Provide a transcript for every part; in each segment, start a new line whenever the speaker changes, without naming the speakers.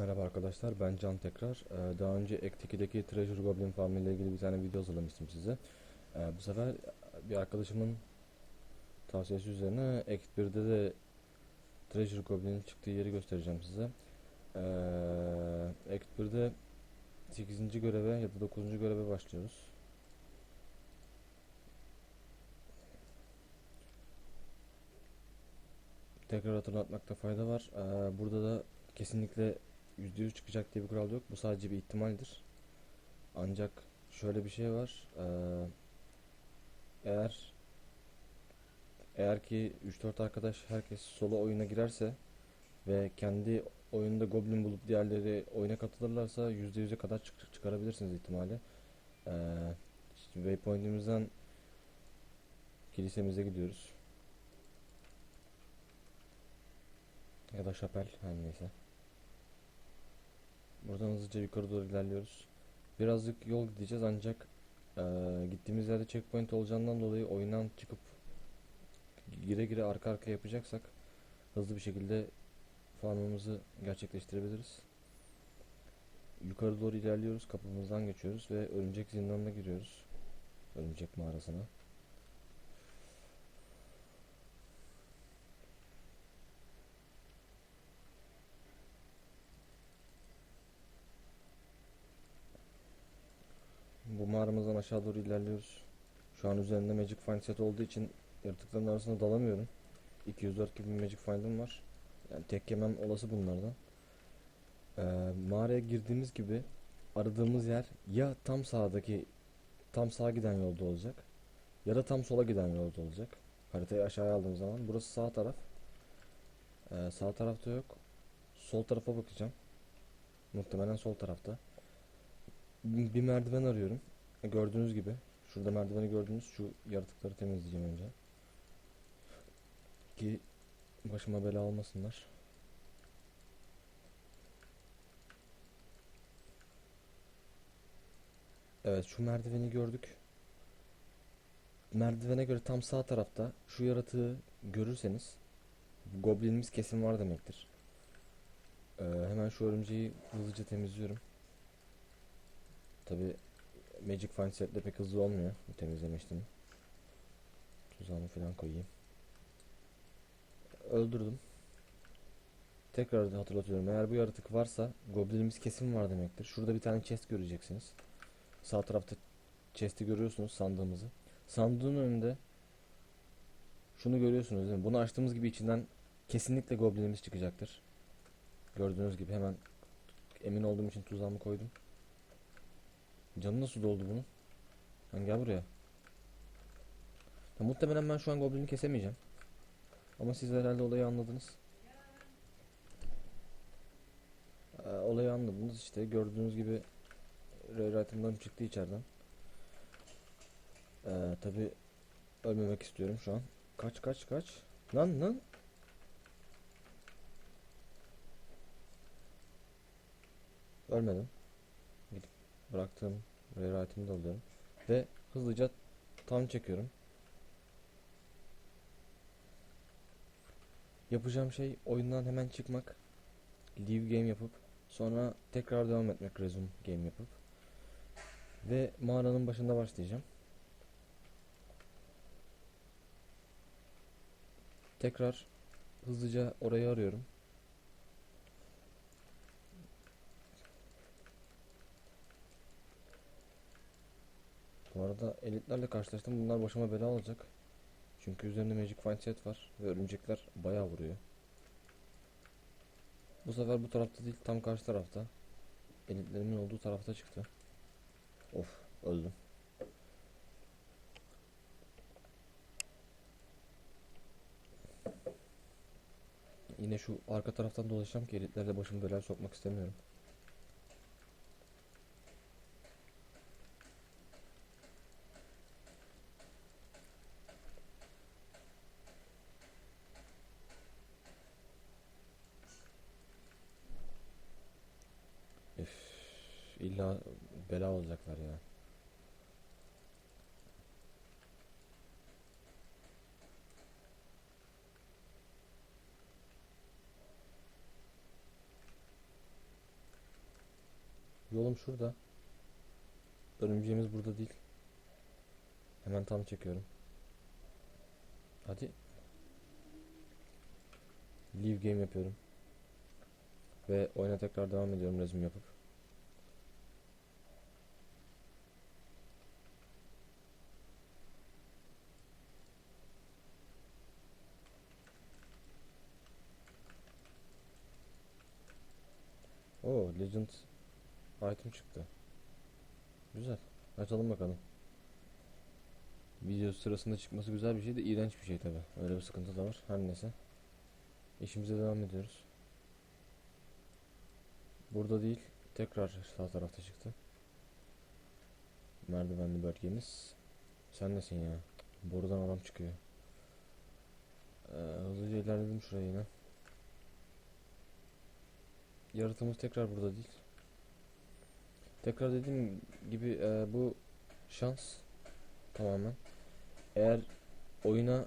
Merhaba arkadaşlar ben Can tekrar. Ee, daha önce Act 2'deki Treasure Goblin Farm ile ilgili bir tane video hazırlamıştım size. Ee, bu sefer bir arkadaşımın tavsiyesi üzerine Act 1'de de Treasure Goblin'in çıktığı yeri göstereceğim size. Ee, Act 1'de 8. göreve ya da 9. göreve başlıyoruz. Tekrar hatırlatmakta fayda var. Ee, burada da kesinlikle %100 çıkacak diye bir kural yok. Bu sadece bir ihtimaldir. Ancak şöyle bir şey var. Ee, eğer eğer ki 3-4 arkadaş herkes solo oyuna girerse ve kendi oyunda goblin bulup diğerleri oyuna katılırlarsa %100'e kadar çık- çıkarabilirsiniz ihtimali. Ee, işte waypoint'imizden kilisemize gidiyoruz. Ya da şapel her neyse. Buradan hızlıca yukarı doğru ilerliyoruz. Birazcık yol gideceğiz ancak eee, gittiğimiz yerde checkpoint olacağından dolayı oyundan çıkıp gire gire arka arkaya yapacaksak hızlı bir şekilde farmımızı gerçekleştirebiliriz. Yukarı doğru ilerliyoruz. Kapımızdan geçiyoruz ve örümcek zindanına giriyoruz. Örümcek mağarasına. Bu mağaramızdan aşağı doğru ilerliyoruz. Şu an üzerinde Magic Find set olduğu için yaratıkların arasında dalamıyorum. 204 gibi Magic Find'im var. Yani tek yemem olası bunlardan. Ee, mağaraya girdiğimiz gibi aradığımız yer ya tam sağdaki tam sağa giden yolda olacak ya da tam sola giden yolda olacak. Haritayı aşağıya aldığım zaman burası sağ taraf. Ee, sağ tarafta yok. Sol tarafa bakacağım. Muhtemelen sol tarafta. Bir merdiven arıyorum. Gördüğünüz gibi. Şurada merdiveni gördünüz. Şu yaratıkları temizleyeceğim önce. Ki başıma bela almasınlar. Evet şu merdiveni gördük. Merdivene göre tam sağ tarafta şu yaratığı görürseniz goblinimiz kesin var demektir. Ee, hemen şu örümceği hızlıca temizliyorum. Tabi Magic Find setle pek hızlı olmuyor temizleme işlemi. Tuzağımı falan koyayım. Öldürdüm. Tekrar hatırlatıyorum. Eğer bu yaratık varsa goblinimiz kesin var demektir. Şurada bir tane chest göreceksiniz. Sağ tarafta chest'i görüyorsunuz sandığımızı. Sandığın önünde şunu görüyorsunuz değil mi? Bunu açtığımız gibi içinden kesinlikle goblinimiz çıkacaktır. Gördüğünüz gibi hemen emin olduğum için tuzağımı koydum. Canı nasıl doldu bunun? Lan gel buraya. Ya muhtemelen ben şu an goblini kesemeyeceğim. Ama siz herhalde olayı anladınız. Ee, olayı anladınız işte. Gördüğünüz gibi rewrite'ımdan çıktı içeriden. Ee, Tabi ölmemek istiyorum şu an. Kaç kaç kaç. Lan lan. Ölmedim. Bıraktığım rewrite'ımı da alıyorum. Ve hızlıca tam çekiyorum. Yapacağım şey oyundan hemen çıkmak. Leave game yapıp sonra tekrar devam etmek resume game yapıp ve mağaranın başında başlayacağım. Tekrar hızlıca orayı arıyorum. Bu arada elitlerle karşılaştım. Bunlar başıma bela olacak. Çünkü üzerinde Magic Find set var ve örümcekler bayağı vuruyor. Bu sefer bu tarafta değil tam karşı tarafta. Elitlerimin olduğu tarafta çıktı. Of öldüm. Yine şu arka taraftan dolaşacağım ki elitlerle başımı belaya sokmak istemiyorum. İlla bela olacaklar ya. Yolum şurada. Örümceğimiz burada değil. Hemen tam çekiyorum. Hadi. Leave game yapıyorum. Ve oyuna tekrar devam ediyorum resim yapıp. Oo, Legend item çıktı. Güzel. Açalım bakalım. Video sırasında çıkması güzel bir şey de iğrenç bir şey tabi. Öyle bir sıkıntı da var. Her neyse. İşimize devam ediyoruz. Burada değil. Tekrar sağ tarafta çıktı. Merdivenli bölgemiz. Sen nesin ya? Borudan adam çıkıyor. Ee, hızlıca ilerledim şuraya yine. Yaratımız tekrar burada değil. Tekrar dediğim gibi e, bu şans tamamen. Eğer oyuna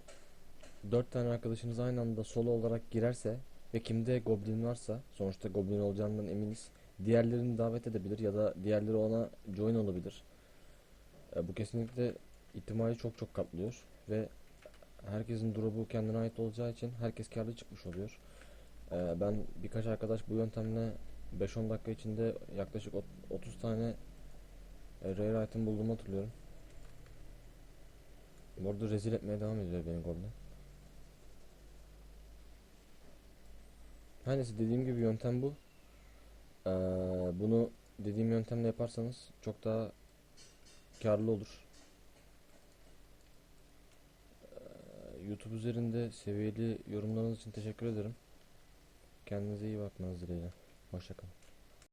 4 tane arkadaşınız aynı anda solo olarak girerse ve kimde goblin varsa sonuçta goblin olacağından eminiz. Diğerlerini davet edebilir ya da diğerleri ona join olabilir. E, bu kesinlikle ihtimali çok çok katlıyor ve herkesin drop'u kendine ait olacağı için herkes karlı çıkmış oluyor. E, ben birkaç arkadaş bu yöntemle 5-10 dakika içinde yaklaşık ot- 30 tane e, rare item bulduğumu hatırlıyorum. Bu arada rezil etmeye devam ediyor beni Goblin. Her neyse dediğim gibi yöntem bu. Ee, bunu dediğim yöntemle yaparsanız çok daha karlı olur. Ee, YouTube üzerinde seviyeli yorumlarınız için teşekkür ederim. Kendinize iyi bakmanız dileğiyle. Hoşçakalın.